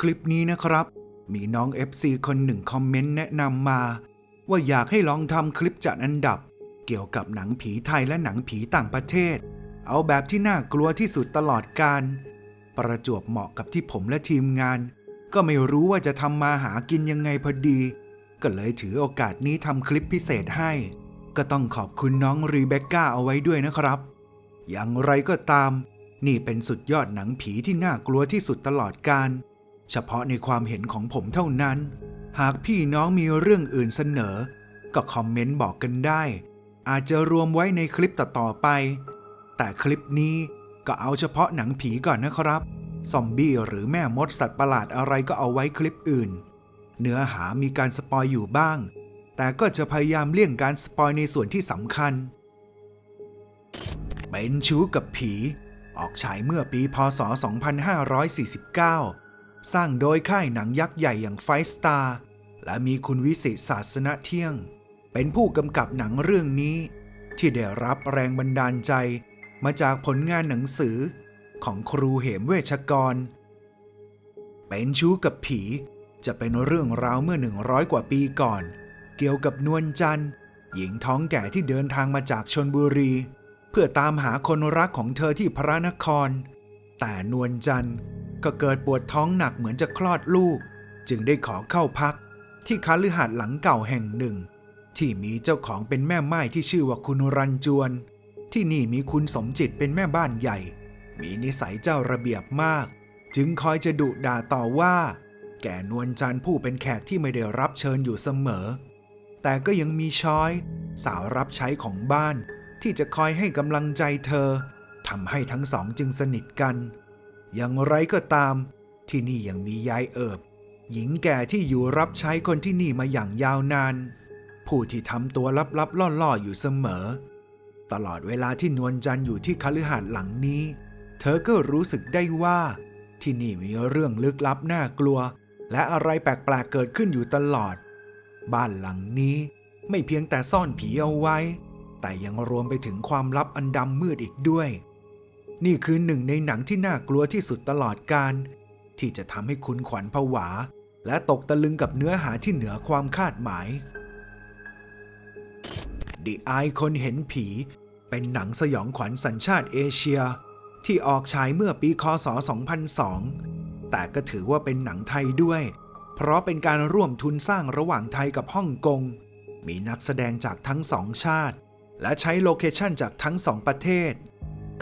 คลิปนี้นะครับ มีน้อง FC คนหนึ่งคอมเมนต์แนะนำมา ว่าอยากให้ลองทำคลิปจัดอันดับ เกี่ยวกับหนังผีไทยและหนังผีต่างประเทศ เอาแบบที่น่ากลัวที่สุดตลอดการ ประจวบเหมาะกับที่ผมและทีมงาน ก็ไม่รู้ว่าจะทำมาหากินยังไงพอดี ก็เลยถือโอกาสนี้ทำคลิปพิเศษให้ ก็ต้องขอบคุณน้องรีเบคก้าเอาไว้ด้วยนะครับ อย่างไรก็ตามนี่เป็นสุดยอดหนังผีที่น่ากลัวที่สุดตลอดการ เฉพาะในความเห็นของผมเท่านั้น หากพี่น้องมีเรื่องอื่นเสนอ ก็คอมเมนต์บอกกันได้ อาจจะรวมไว้ในคลิปต่อๆไป แต่คลิปนี้ก็เอาเฉพาะหนังผีก่อนนะครับซอมบี้หรือแม่มดสัตว์ประหลาดอะไรก็เอาไว้คลิปอื่น เนื้อหามีการสปอยอยู่บ้าง แต่ก็จะพยายามเลี่ยงการสปอยในส่วนที่สำคัญ เป็นชู้กับผี ออกฉายเมื่อปีพศ 2549 สร้างโดยค่ายหนังยักษ์ใหญ่อย่างไฟสตาร์และมีคุณวิสิตศาสนเที่ยง เป็นผู้กำกับหนังเรื่องนี้ ที่ได้รับแรงบันดาลใจมาจากผลงานหนังสือของครูเหมเวชกร เป็นชู้กับผีจะเป็นเรื่องราวเมื่อ 100 กว่าปีก่อน เกี่ยวกับนวลจันทร์ หญิงท้องแก่ที่เดินทางมาจากชนบุรี เพื่อตามหาคนรักของเธอที่พระนคร แต่นวลจันทร์ ก็เกิดปวดท้องหนักเหมือนจะคลอดลูก จึงได้ขอเข้าพัก ที่คฤหาสน์หลังเก่าแห่งหนึ่ง ที่มีเจ้าของเป็นแม่ไม้ที่ชื่อว่าคุณรันจวน ที่นี่มีคุณสมจิตเป็นแม่บ้านใหญ่ มีนิสัยเจ้าระเบียบมาก จึงคอยจะดุด่าต่อว่า แก่นวลจันทร์ผู้เป็นแขกที่ไม่ได้รับเชิญอยู่เสมอ แต่ก็ยังมีช้อย สาวรับใช้ของบ้าน ที่จะคอยให้กำลังใจเธอทำให้ทั้งสองจึงสนิทกัน อย่างไรก็ตาม ที่นี่ยังมียายเอิบ หญิงแก่ที่อยู่รับใช้คนที่นี่มาอย่างยาวนาน ผู้ที่ทำตัวลับๆล่อๆอยู่เสมอ ตลอดเวลาที่นวลจันทร์อยู่ที่คฤหาสน์หลังนี้ เธอก็รู้สึกได้ว่า ที่นี่มีเรื่องลึกลับน่ากลัว และอะไรแปลกๆเกิดขึ้นอยู่ตลอด บ้านหลังนี้ไม่เพียงแต่ซ่อนผีเอาไว้ แต่ยังรวมไปถึงความลับอันดำมืดอีกด้วย นี่คือหนึ่งในหนังที่น่ากลัวที่สุดตลอดการ ที่จะทำให้คุณขวัญผวา และตกตะลึงกับเนื้อหาที่เหนือความคาดหมาย The Eye คนเห็นผี เป็นหนังสยองขวัญสัญชาติเอเชีย ที่ออกฉายเมื่อปีคศ 2002 แต่ก็ถือว่าเป็นหนังไทยด้วย เพราะเป็นการร่วมทุนสร้างระหว่างไทยกับฮ่องกง มีนักแสดงจากทั้งสองชาติ และใช้โลเคชั่นจากทั้งสองประเทศ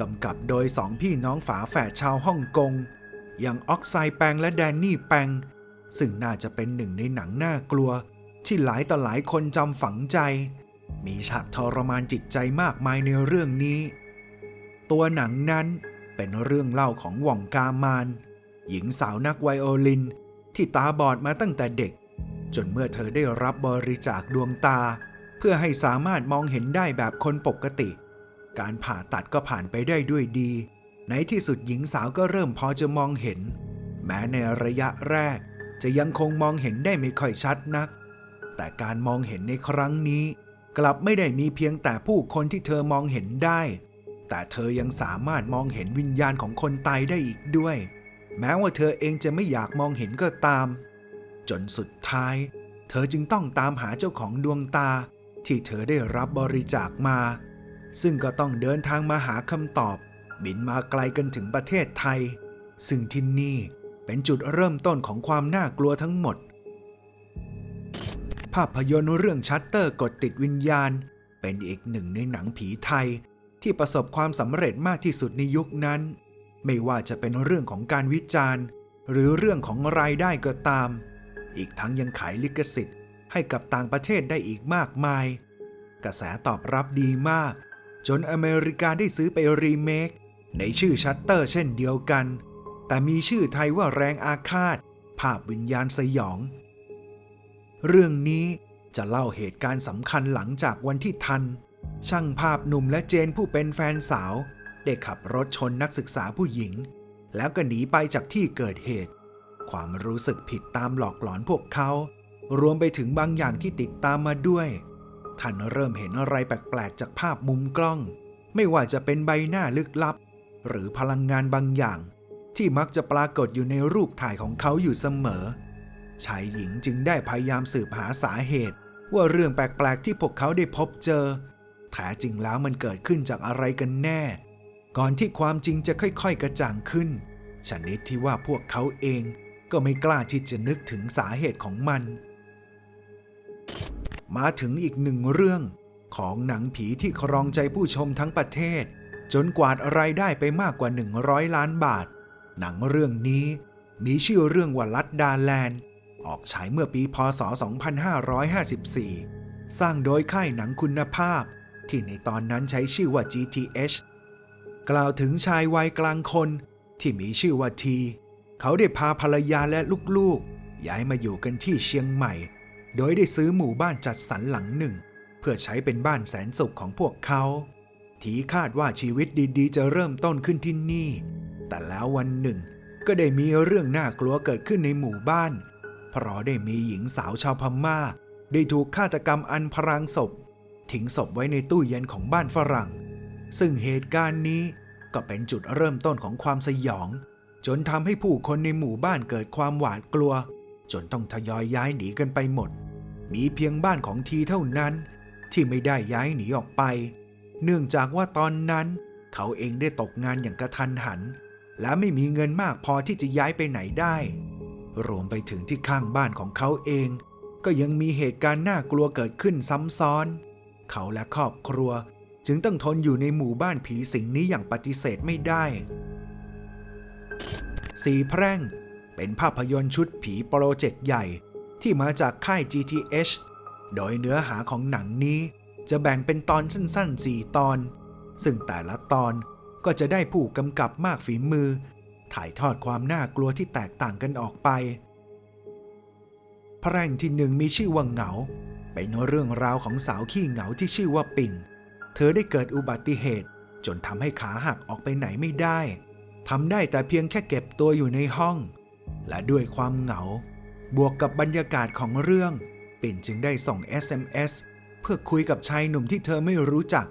กำกับโดยสองพี่น้องฝาแฝดชาวฮ่องกง อย่างออกไซแปงและแดนนี่แปง ซึ่งน่าจะเป็นหนึ่งในหนังน่ากลัว ที่หลายต่อหลายคนจำฝังใจ มีฉากทรมานจิตใจมากมายในเรื่องนี้ ตัวหนังนั้นเป็นเรื่องเล่าของหว่องกามาน หญิงสาวนักไวโอลิน ที่ตาบอดมาตั้งแต่เด็ก จนเมื่อเธอได้รับบริจาคดวงตา เพื่อให้สามารถมองเห็นได้แบบคนปกติ การผ่าตัดก็ผ่านไปได้ด้วยดี ในที่สุดหญิงสาวก็เริ่มพอจะมองเห็น แม้ในระยะแรก จะยังคงมองเห็นได้ไม่ค่อยชัดนัก แต่การมองเห็นในครั้งนี้ กลับไม่ได้มีเพียงแต่ผู้คนที่เธอมองเห็นได้ แต่เธอยังสามารถมองเห็นวิญญาณของคนตายได้อีกด้วย แม้ว่าเธอเองจะไม่อยากมองเห็นก็ตาม จนสุดท้าย เธอจึงต้องตามหาเจ้าของดวงตาที่เธอได้รับบริจาคมา ซึ่งก็ต้องเดินทางมาหาคำตอบ บินมาไกลกันถึงประเทศไทย ซึ่งที่นี่เป็นจุดเริ่มต้นของความน่ากลัวทั้งหมด ภาพยนตร์เรื่องชัตเตอร์กดติดวิญญาณ เป็นอีกหนึ่งในหนังผีไทย ที่ประสบความสำเร็จมากที่สุดในยุคนั้น ไม่ว่าจะเป็นเรื่องของการวิจารณ์ หรือเรื่องของรายได้ก็ตาม อีกทั้งยังขายลิขสิทธิ์ให้กับต่างประเทศได้อีกมากมาย กระแสตอบรับดีมาก จนอเมริกาได้ซื้อไปรีเมค ในชื่อชัตเตอร์เช่นเดียวกัน แต่มีชื่อไทยว่าแรงอาฆาต ภาพวิญญาณสยอง เรื่องนี้จะเล่าเหตุการณ์สำคัญหลังจากวันที่ทัน ช่างภาพหนุ่มและเจนผู้เป็นแฟนสาว ได้ขับรถชนนักศึกษาผู้หญิง แล้วก็หนีไปจากที่เกิดเหตุ ความรู้สึกผิดตามหลอกหลอนพวกเขา รวมไปถึงบางอย่างที่ติดตามมาด้วย ท่านเริ่มเห็นอะไรแปลกๆ จากภาพมุมกล้อง ไม่ว่าจะเป็นใบหน้าลึกลับ หรือพลังงานบางอย่าง ที่มักจะปรากฏอยู่ในรูปถ่ายของเขาอยู่เสมอ ชายหญิงจึงได้พยายามสืบหาสาเหตุ ว่าเรื่องแปลกๆ ที่พวกเขาได้พบเจอแท้จริงแล้วมันเกิดขึ้นจากอะไรกันแน่ ก่อนที่ความจริงจะค่อยๆ กระจ่างขึ้น ชนิดที่ว่าพวกเขาเองก็ไม่กล้าที่จะนึกถึงสาเหตุของมัน มาถึงอีกหนึ่งเรื่อง ของหนังผีที่ครองใจผู้ชมทั้งประเทศ จนกวาดรายได้ไปมากกว่า 100 ล้านบาท หนังเรื่องนี้มีชื่อเรื่องว่าลัดดาแลนด์ ออกฉายเมื่อปีพศ 2554 สร้างโดยค่ายหนังคุณภาพ ที่ในตอนนั้นใช้ชื่อว่า GTH กล่าวถึงชายวัยกลางคนที่มีชื่อว่าที เขาได้พาภรรยาและลูกๆ ย้ายมาอยู่กันที่เชียงใหม่ โดยได้ซื้อหมู่บ้านจัดสรรหลังหนึ่ง เพื่อใช้เป็นบ้านแสนสุขของพวกเขา ทีคาดว่าชีวิตดีๆ จะเริ่มต้นขึ้นที่นี่ แต่แล้ววันหนึ่ง ก็ได้มีเรื่องน่ากลัวเกิดขึ้นในหมู่บ้าน เพราะได้มีหญิงสาวชาวพม่า ได้ถูกฆาตกรรมอันพรางศพ ทิ้งศพไว้ในตู้เย็นของบ้านฝรั่ง ซึ่งเหตุการณ์นี้ก็เป็นจุดเริ่มต้นของความสยอง จนทำให้ผู้คนในหมู่บ้านเกิดความหวาดกลัว จนต้องทยอยย้ายหนีกันไปหมด มีเพียงบ้านของทีเท่านั้น ที่ไม่ได้ย้ายหนีออกไป เนื่องจากว่าตอนนั้น เขาเองได้ตกงานอย่างกระทันหัน และไม่มีเงินมากพอที่จะย้ายไปไหนได้ รวมไปถึงที่ข้างบ้านของเขาเอง ก็ยังมีเหตุการณ์น่ากลัวเกิดขึ้นซ้ำซ้อน เขาและครอบครัวจึงต้องทนอยู่ในหมู่บ้านผีสิงนี้อย่างปฏิเสธไม่ได้สีแพร่ง เป็นภาพยนตร์ชุดผีโปรเจกต์ใหญ่ ที่มาจากค่าย GTH โดยเนื้อหาของหนังนี้จะแบ่งเป็นตอนสั้นๆ 4 ตอน ซึ่งแต่ละตอนก็จะได้ผู้กำกับมากฝีมือ ถ่ายทอดความน่ากลัวที่แตกต่างกันออกไป พระแร่งที่หนึ่งมีชื่อว่าเหงา เป็นเรื่องราวของสาวขี้เหงาที่ชื่อว่าปิ่น เธอได้เกิดอุบัติเหตุ จนทำให้ขาหักออกไปไหนไม่ได้ทำได้แต่เพียงแค่เก็บตัวอยู่ในห้อง และด้วยความเหงา บวกกับบรรยากาศของเรื่อง ปิ่นจึงได้ส่ง SMS เพื่อคุยกับชายหนุ่มที่เธอไม่รู้จัก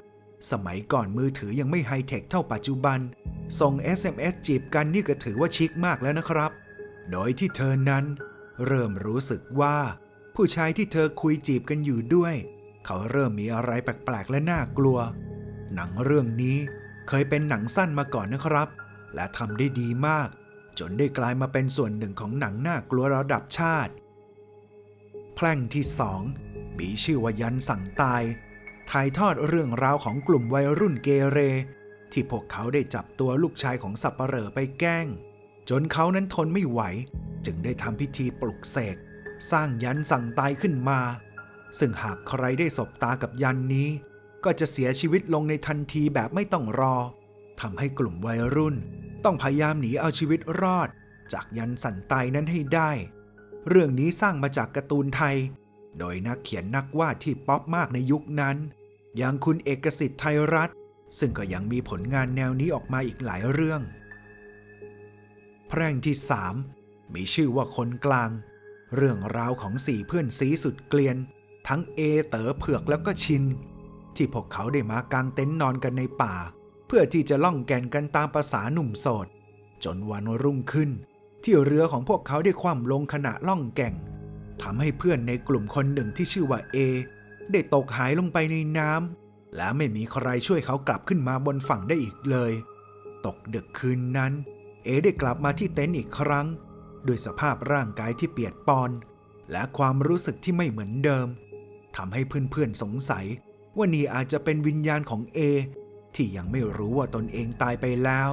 สมัยก่อนมือถือยังไม่ไฮเทคเท่าปัจจุบัน ส่ง SMS จีบกันนี่ก็ถือว่าชิคมากแล้วนะครับ โดยที่เธอนั้น เริ่มรู้สึกว่า ผู้ชายที่เธอคุยจีบกันอยู่ด้วย เขาเริ่มมีอะไรแปลกๆและน่ากลัว หนังเรื่องนี้เคยเป็นหนังสั้นมาก่อนนะครับ และทำได้ดีมาก จนได้กลายมาเป็นส่วนหนึ่งของหนังน่ากลัวระดับชาติ แพร่งที่สองมีชื่อว่ายันสั่งตาย ถ่ายทอดเรื่องราวของกลุ่มวัยรุ่นเกเร ที่พวกเขาได้จับตัวลูกชายของสับปะเหร่อไปแกล้ง จนเขานั้นทนไม่ไหว จึงได้ทำพิธีปลุกเสกสร้างยันสั่งตายขึ้นมา ซึ่งหากใครได้สบตากับยันนี้ ก็จะเสียชีวิตลงในทันทีแบบไม่ต้องรอทำให้กลุ่มวัยรุ่น ต้องพยายามหนีเอาชีวิตรอด จากยันสั่นตายนั้นให้ได้ เรื่องนี้สร้างมาจากการ์ตูนไทย โดยนักเขียนนักวาดที่ป๊อปมากในยุคนั้น อย่างคุณเอกสิทธิ์ไทยรัฐ ซึ่งก็ยังมีผลงานแนวนี้ออกมาอีกหลายเรื่อง แพร่งที่สามมีชื่อว่าคนกลาง เรื่องราวของสี่เพื่อนซีสุดเกลียน ทั้งเอเต๋อเผือกแล้วก็ชิน ที่พวกเขาได้มากางเต็นท์นอนกันในป่า เพื่อที่จะล่องแก่นกันตามภาษาหนุ่มโสด จนวันรุ่งขึ้น ที่เรือของพวกเขาได้คว่ำลงขณะล่องแก่งทำให้เพื่อนในกลุ่มคนหนึ่งที่ชื่อว่าเอได้ตกหายลงไปในน้ำและไม่มีใครช่วยเขากลับขึ้นมาบนฝั่งได้อีกเลย ตกดึกคืนนั้น เอได้กลับมาที่เต็นท์อีกครั้งด้วยสภาพร่างกายที่เปียกปอน และความรู้สึกที่ไม่เหมือนเดิมทำให้เพื่อนๆสงสัยว่านี่อาจจะเป็นวิญญาณของเอ ที่ยังไม่รู้ว่าตนเองตายไปแล้ว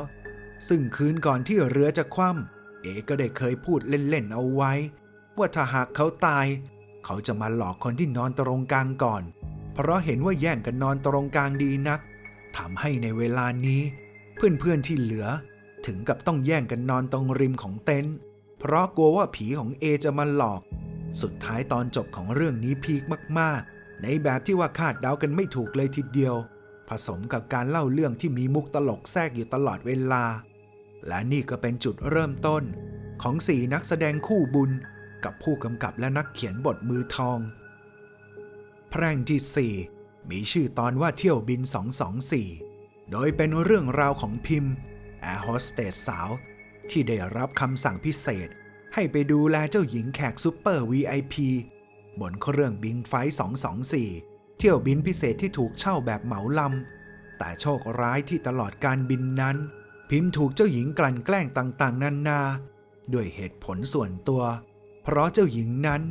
ซึ่งคืนก่อนที่เรือจะคว่ำเอก็ได้เคยพูดเล่นๆเอาไว้ ว่าถ้าหากเขาตาย เขาจะมาหลอกคนที่นอนตรงกลางก่อน เพราะเห็นว่าแย่งกันนอนตรงกลางดีนักทำให้ในเวลานี้ เพื่อนๆที่เหลือ ถึงกับต้องแย่งกันนอนตรงริมของเต็นท์เพราะกลัวว่าผีของเอจะมาหลอก สุดท้ายตอนจบของเรื่องนี้พีคมากๆ ในแบบที่ว่าคาดเดากันไม่ถูกเลยทีเดียว ผสมกับการเล่าเรื่องที่มีมุกตลกแทรกอยู่ตลอดเวลา และนี่ก็เป็นจุดเริ่มต้น ของสี่นักแสดงคู่บุญ กับผู้กำกับและนักเขียนบทมือทอง แพร่งที่4มีชื่อตอนว่าเที่ยวบิน 224 โดยเป็นเรื่องราวของพิมพ์แอร์โฮสเตสสาว ที่ได้รับคำสั่งพิเศษ ให้ไปดูแลเจ้าหญิงแขกซูเปอร์ VIP บนเครื่องบินไฟล์224 เที่ยวบินพิเศษที่ถูกเช่าแบบเหมาลำ แต่โชคร้ายที่ตลอดการบินนั้น พิมพ์ถูกเจ้าหญิงกลั่นแกล้งต่างๆ นานาด้วยเหตุผลส่วนตัว เพราะเจ้าหญิงนั้น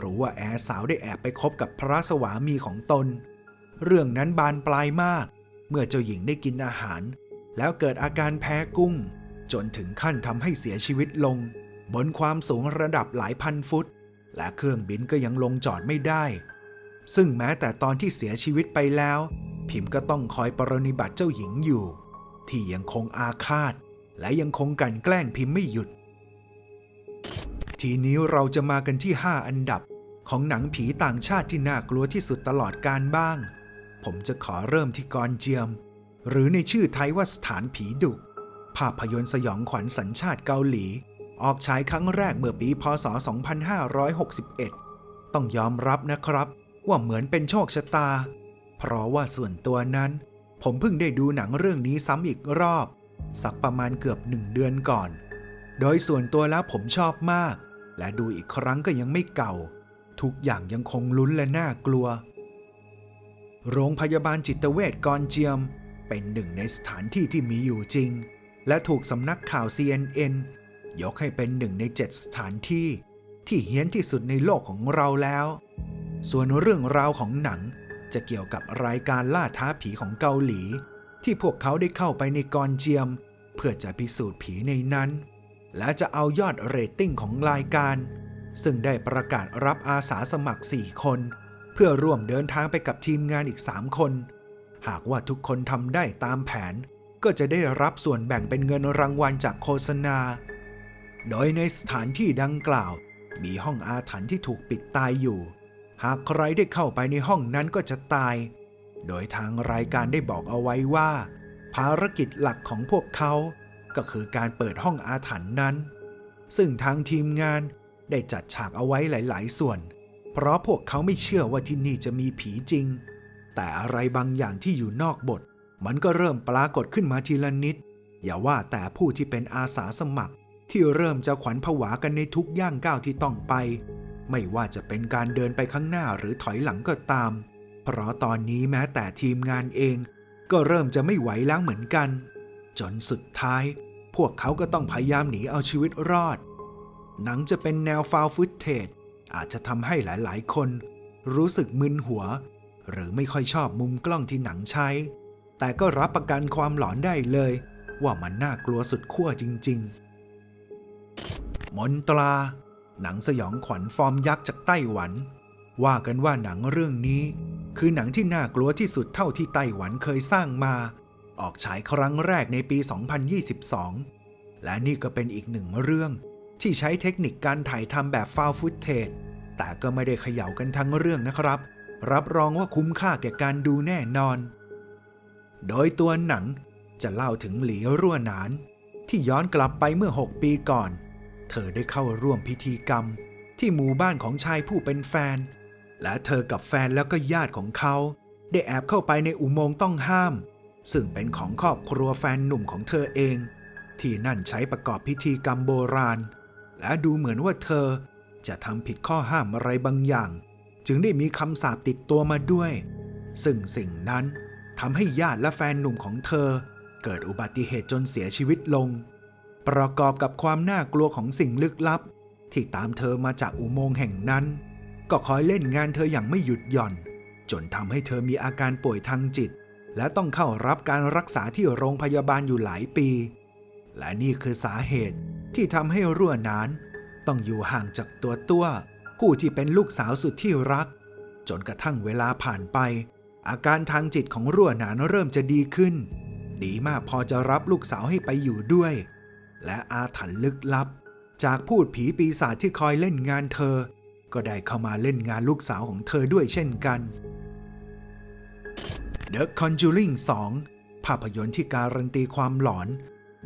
รู้ว่าแอร์สาวได้แอบไปคบกับพระสวามีของตน เรื่องนั้นบานปลายมาก เมื่อเจ้าหญิงได้กินอาหาร แล้วเกิดอาการแพ้กุ้ง จนถึงขั้นทำให้เสียชีวิตลง บนความสูงระดับหลายพันฟุต และเครื่องบินก็ยังลงจอดไม่ได้ ซึ่งแม้แต่ตอนที่เสียชีวิตไปแล้ว พิมพ์ก็ต้องคอยปรนนิบัติเจ้าหญิงอยู่ ที่ยังคงอาฆาต และยังคงกันแกล้งพิมพ์ไม่หยุด ทีนี้เราจะมากันที่ 5 อันดับของหนังผีต่างชาติที่น่ากลัวที่สุดตลอดการบ้าง ผมจะขอเริ่มที่กอนเจียม หรือในชื่อไทยว่าสถานผีดุ ภาพยนตร์สยองขวัญสัญชาติเกาหลี ออกฉายครั้งแรกเมื่อปีพศ 2561 ต้องยอมรับนะครับ ว่าเหมือนเป็นโชคชะตา เพราะว่าส่วนตัวนั้น ผมเพิ่งได้ดูหนังเรื่องนี้ซ้ำอีกรอบ สักประมาณเกือบหนึ่งเดือนก่อน โดยส่วนตัวแล้วผมชอบมาก และดูอีกครั้งก็ยังไม่เก่า ทุกอย่างยังคงลุ้นและน่ากลัว โรงพยาบาลจิตเวชกอนเจียม เป็นหนึ่งในสถานที่ที่มีอยู่จริง และถูกสำนักข่าว CNN ยกให้เป็นหนึ่งในเจ็ดสถานที่ ที่เฮี้ยนที่สุดในโลกของเราแล้ว ส่วนเรื่องราวของหนังจะเกี่ยวกับรายการล่าท้าผีของเกาหลี ที่พวกเขาได้เข้าไปในกอนเจียม เพื่อจะพิสูจน์ผีในนั้น และจะเอายอดเรตติ้งของรายการ ซึ่งได้ประกาศรับอาสาสมัคร 4 คน เพื่อร่วมเดินทางไปกับทีมงานอีก 3 คน หากว่าทุกคนทำได้ตามแผน ก็จะได้รับส่วนแบ่งเป็นเงินรางวัลจากโฆษณา โดยในสถานที่ดังกล่าว มีห้องอาถรรพ์ที่ถูกปิดตายอยู่ หากใครได้เข้าไปในห้องนั้นก็จะตาย โดยทางรายการได้บอกเอาไว้ว่า ภารกิจหลักของพวกเขา ก็คือการเปิดห้องอาถรรพ์นั้น ซึ่งทางทีมงานได้จัดฉากเอาไว้หลาย ๆ ส่วน เพราะพวกเขาไม่เชื่อว่าที่นี่จะมีผีจริง แต่อะไรบางอย่างที่อยู่นอกบท มันก็เริ่มปรากฏขึ้นมาทีละนิด อย่าว่าแต่ผู้ที่เป็นอาสาสมัครที่เริ่มจะขวัญผวากันในทุกย่างก้าวที่ต้องไป ไม่ว่าจะเป็นการเดินไปข้างหน้าหรือถอยหลังก็ตาม เพราะตอนนี้แม้แต่ทีมงานเอง ก็เริ่มจะไม่ไหวแล้วเหมือนกัน จนสุดท้าย พวกเขาก็ต้องพยายามหนีเอาชีวิตรอด หนังจะเป็นแนวฟาวฟุตเทจอาจจะทำให้หลายๆ คน รู้สึกมึนหัว หรือไม่ค่อยชอบมุมกล้องที่หนังใช้ แต่ก็รับประกันความหลอนได้เลย ว่ามันน่ากลัวสุดขั้วจริง ๆ มนตรา หนังสยองขวัญฟอร์มยักษ์จากไต้หวัน ว่ากันว่าหนังเรื่องนี้ คือหนังที่น่ากลัวที่สุดเท่าที่ไต้หวันเคยสร้างมา ออกฉายครั้งแรกในปี 2022 และนี่ก็เป็นอีกหนึ่งเรื่องที่ใช้เทคนิคการถ่ายทำแบบฟาวฟุตเทจแต่ก็ไม่ได้เขย่ากันทั้งเรื่องนะครับ รับรองว่าคุ้มค่าแก่การดูแน่นอน โดยตัวหนังจะเล่าถึงหลีรั่วหนาน ที่ย้อนกลับไปเมื่อ 6 ปีก่อน เธอได้เข้าร่วมพิธีกรรม ที่หมู่บ้านของชายผู้เป็นแฟน และเธอกับแฟนแล้วก็ญาติของเขา ได้แอบเข้าไปในอุโมงค์ต้องห้าม ซึ่งเป็นของครอบครัวแฟนหนุ่มของเธอเอง ที่นั่นใช้ประกอบพิธีกรรมโบราณ และดูเหมือนว่าเธอจะทำผิดข้อห้ามอะไรบางอย่าง จึงได้มีคำสาปติดตัวมาด้วย ซึ่งสิ่งนั้นทำให้ญาติและแฟนหนุ่มของเธอ เกิดอุบัติเหตุจนเสียชีวิตลง ประกอบกับความน่ากลัวของสิ่งลึกลับ ที่ตามเธอมาจากอุโมงค์แห่งนั้น ก็คอยเล่นงานเธออย่างไม่หยุดหย่อน จนทำให้เธอมีอาการป่วยทางจิต และต้องเข้ารับการรักษาที่โรงพยาบาลอยู่หลายปี และนี่คือสาเหตุที่ทำให้รั่วนาน ต้องอยู่ห่างจากตัวตัวผู้ที่เป็นลูกสาวสุดที่รัก จนกระทั่งเวลาผ่านไป อาการทางจิตของรั่วนานเริ่มจะดีขึ้น ดีมากพอจะรับลูกสาวให้ไปอยู่ด้วย และอาถรรพ์ลึกลับ จากพูดผีปีศาจที่คอยเล่นงานเธอ ก็ได้เข้ามาเล่นงานลูกสาวของเธอด้วยเช่นกัน The Conjuring 2 ภาพยนตร์ที่การันตีความหลอน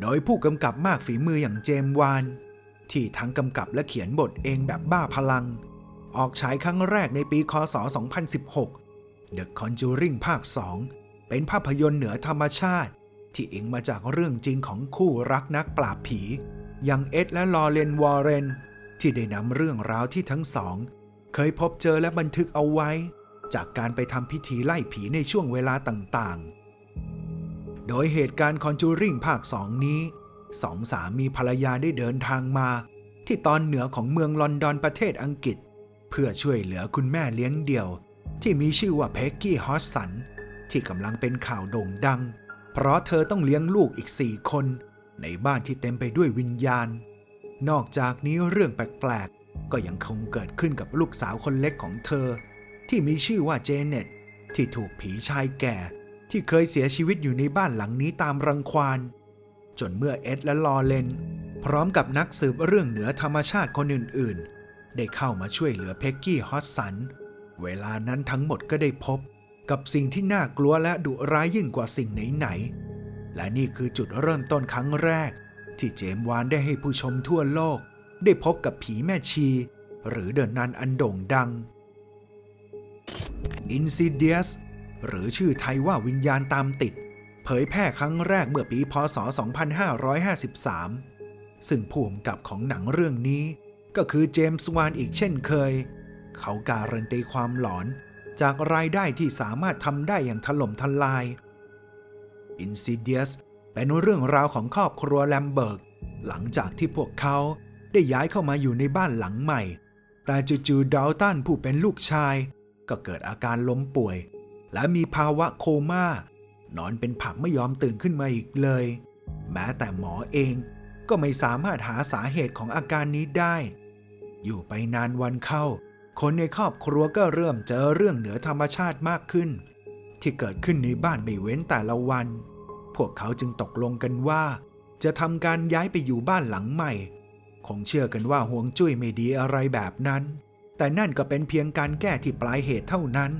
โดยผู้กำกับมากฝีมืออย่างเจมวาน ที่ทั้งกำกับและเขียนบทเองแบบบ้าพลัง ออกฉายครั้งแรกในปีคศ 2016 The Conjuring ภาค 2 เป็นภาพยนตร์เหนือธรรมชาติ ที่อิงมาจากเรื่องจริงของคู่รักนักปราบผีอย่างเอ็ดและลอเรนวอร์เรน ที่ได้นำเรื่องราวที่ทั้งสอง เคยพบเจอและบันทึกเอาไว้ จากการไปทำพิธีไล่ผีในช่วงเวลาต่างๆ โดยเหตุการณ์คอนจูริงภาคสองนี้สองสามีภรรยาได้เดินทางมา ที่ตอนเหนือของเมืองลอนดอนประเทศอังกฤษ เพื่อช่วยเหลือคุณแม่เลี้ยงเดี่ยว ที่มีชื่อว่าเพ็กกี้ฮอสสันที่กำลังเป็นข่าวโด่งดัง เพราะเธอต้องเลี้ยงลูกอีกสี่คน ในบ้านที่เต็มไปด้วยวิญญาณ นอกจากนี้เรื่องแปลกๆ ก็ยังคงเกิดขึ้นกับลูกสาวคนเล็กของเธอ ที่มีชื่อว่าเจเน็ตที่ถูกผีชายแก่ ที่เคยเสียชีวิตอยู่ในบ้านหลังนี้ตามรังควานจนเมื่อเอ็ดและลอเลน พร้อมกับนักสืบเรื่องเหนือธรรมชาติคนอื่นๆ ได้เข้ามาช่วยเหลือเพ็กกี้ฮอตสัน เวลานั้นทั้งหมดก็ได้พบ กับสิ่งที่น่ากลัวและดุร้ายยิ่งกว่าสิ่งไหนๆ และนี่คือจุดเริ่มต้นครั้งแรก ที่เจมส์วานได้ให้ผู้ชมทั่วโลก ได้พบกับผีแม่ชี หรือเดินนันอันโด่งดัง Insidious หรือชื่อไทยว่าวิญญาณตามติด เผยแพร่ครั้งแรกเมื่อปีพศ 2553 ซึ่งผู้กำกับของหนังเรื่องนี้ ก็คือเจมส์วานอีกเช่นเคย เขาการันตีความหลอน จากรายได้ที่สามารถทำได้อย่างถล่มทลาย Insidious เป็นเรื่องราวของครอบครัวแลมเบิร์ก หลังจากที่พวกเขาได้ย้ายเข้ามาอยู่ในบ้านหลังใหม่ แต่จู่ๆดาวตันผู้เป็นลูกชาย ก็เกิดอาการล้มป่วย และมีภาวะโคมา่านอนเป็นผักไม่ยอมตื่นขึ้นมาอีกเลย แม้แต่หมอเองก็ไม่สามารถหาสาเหตุของอาการนี้ได้ อยู่ไปนานวันเข้า คนในครอบครัวก็เริ่มเจอเรื่องเหนือธรรมชาติมากขึ้น ที่เกิดขึ้นในบ้านไม่เว้นแต่ละวัน พวกเขาจึงตกลงกันว่า จะทำการย้ายไปอยู่บ้านหลังใหม่ คงเชื่อกันว่าห่วงจุ้ยไม่ดีอะไรแบบนั้น แต่นั่นก็เป็นเพียงการแก้ที่ปลายเหตุเท่านั้น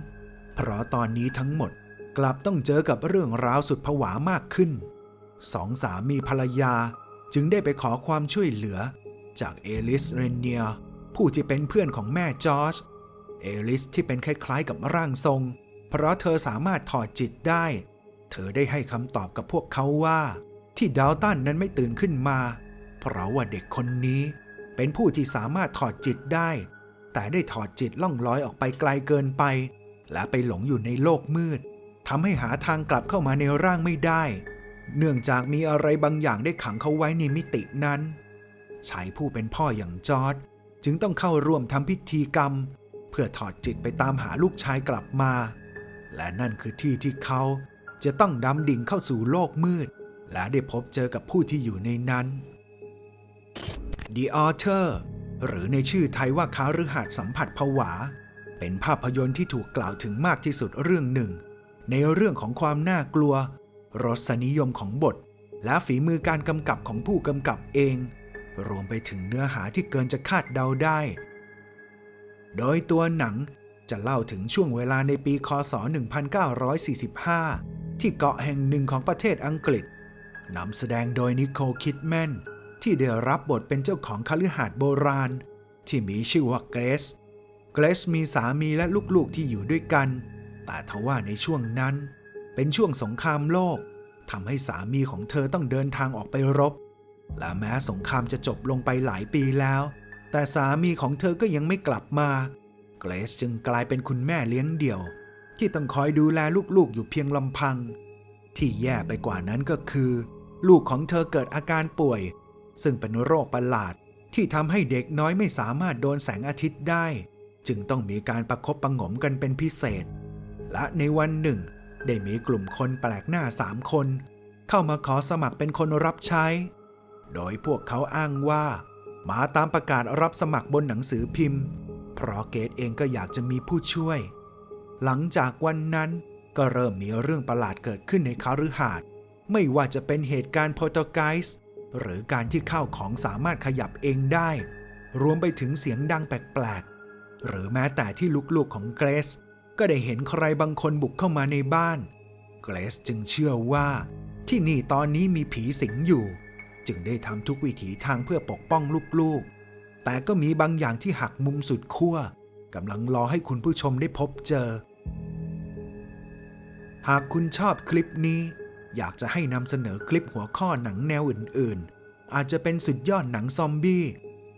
เพราะตอนนี้ทั้งหมดกลับต้องเจอกับเรื่องราวสุดผวามากขึ้น สองสามีภรรยาจึงได้ไปขอความช่วยเหลือจากเอลิสเรเนีย ผู้ที่เป็นเพื่อนของแม่จอร์จเอลิสที่เป็นคล้ายๆกับร่างทรง เพราะเธอสามารถถอดจิตได้ เธอได้ให้คำตอบกับพวกเขาว่า ที่ดาวตันนั้นไม่ตื่นขึ้นมา เพราะว่าเด็กคนนี้เป็นผู้ที่สามารถถอดจิตได้ แต่ได้ถอดจิตล่องลอยออกไปไกลเกินไป และไปหลงอยู่ในโลกมืดทำให้หาทางกลับเข้ามาในร่างไม่ได้ เนื่องจากมีอะไรบางอย่างได้ขังเขาไว้ในมิตินั้นชายผู้เป็นพ่ออย่างจอร์ด จึงต้องเข้าร่วมทำพิธีกรรม เพื่อถอดจิตไปตามหาลูกชายกลับมา และนั่นคือที่ที่เขาจะต้องดำดิ่งเข้าสู่โลกมืด และได้พบเจอกับผู้ที่อยู่ในนั้น The Author หรือในชื่อไทยว่าคาฤหัสถ์สัมผัสผวา เป็นภาพยนตร์ที่ถูกกล่าวถึงมากที่สุดเรื่องหนึ่ง ในเรื่องของความน่ากลัว รสนิยมของบท และฝีมือการกำกับของผู้กำกับเอง รวมไปถึงเนื้อหาที่เกินจะคาดเดาได้ โดยตัวหนังจะเล่าถึงช่วงเวลาในปีคศ 1945 ที่เกาะแห่งหนึ่งของประเทศอังกฤษนำแสดงโดยนิโคลคิดแมนที่ได้รับบทเป็นเจ้าของคฤหาสน์โบราณ ที่มีชื่อว่าเกรซ เกรซมีสามีและลูกๆที่อยู่ด้วยกัน แต่ทว่าในช่วงนั้น เป็นช่วงสงครามโลกทำให้สามีของเธอต้องเดินทางออกไปรบ และแม้สงครามจะจบลงไปหลายปีแล้ว แต่สามีของเธอก็ยังไม่กลับมา เกรซจึงกลายเป็นคุณแม่เลี้ยงเดี่ยว ที่ต้องคอยดูแลลูกๆอยู่เพียงลำพัง ที่แย่ไปกว่านั้นก็คือ ลูกของเธอเกิดอาการป่วย ซึ่งเป็นโรคประหลาดที่ทำให้เด็กน้อยไม่สามารถโดนแสงอาทิตย์ได้ จึงต้องมีการประคบประงมกันเป็นพิเศษ และในวันหนึ่ง ได้มีกลุ่มคนแปลกหน้าสามคน เข้ามาขอสมัครเป็นคนรับใช้ โดยพวกเขาอ้างว่า มาตามประกาศรับสมัครบนหนังสือพิมพ์ เพราะเกตเองก็อยากจะมีผู้ช่วย หลังจากวันนั้นก็เริ่มมีเรื่องประหลาดเกิดขึ้นในคาฤหาสน์ไม่ว่าจะเป็นเหตุการณ์โพโตไกส์หรือการที่ข้าวของสามารถขยับเองได้ รวมไปถึงเสียงดังแปลกๆ หรือแม้แต่ที่ลูกๆของเกรซก็ได้เห็นใครบางคนบุกเข้ามาในบ้าน เกรซจึงเชื่อว่า ที่นี่ตอนนี้มีผีสิงอยู่ จึงได้ทำทุกวิถีทางเพื่อปกป้องลูกๆ แต่ก็มีบางอย่างที่หักมุมสุดขั้วกำลังรอให้คุณผู้ชมได้พบเจอ หากคุณชอบคลิปนี้ อยากจะให้นำเสนอคลิปหัวข้อหนังแนวอื่นๆ อาจจะเป็นสุดยอดหนังซอมบี้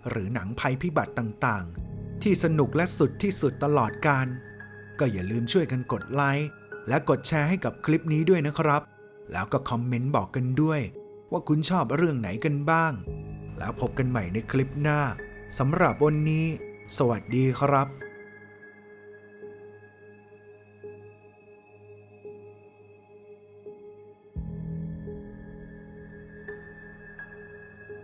หรือหนังภัยพิบัติต่างๆ ที่สนุกและสุดที่สุดตลอดการ ก็อย่าลืมช่วยกันกดไลค์และกดแชร์ให้กับคลิปนี้ด้วยนะครับ แล้วก็คอมเมนต์บอกกันด้วย ว่าคุณชอบเรื่องไหนกันบ้าง แล้วพบกันใหม่ในคลิปหน้าสำหรับวันนี้ สวัสดีครับ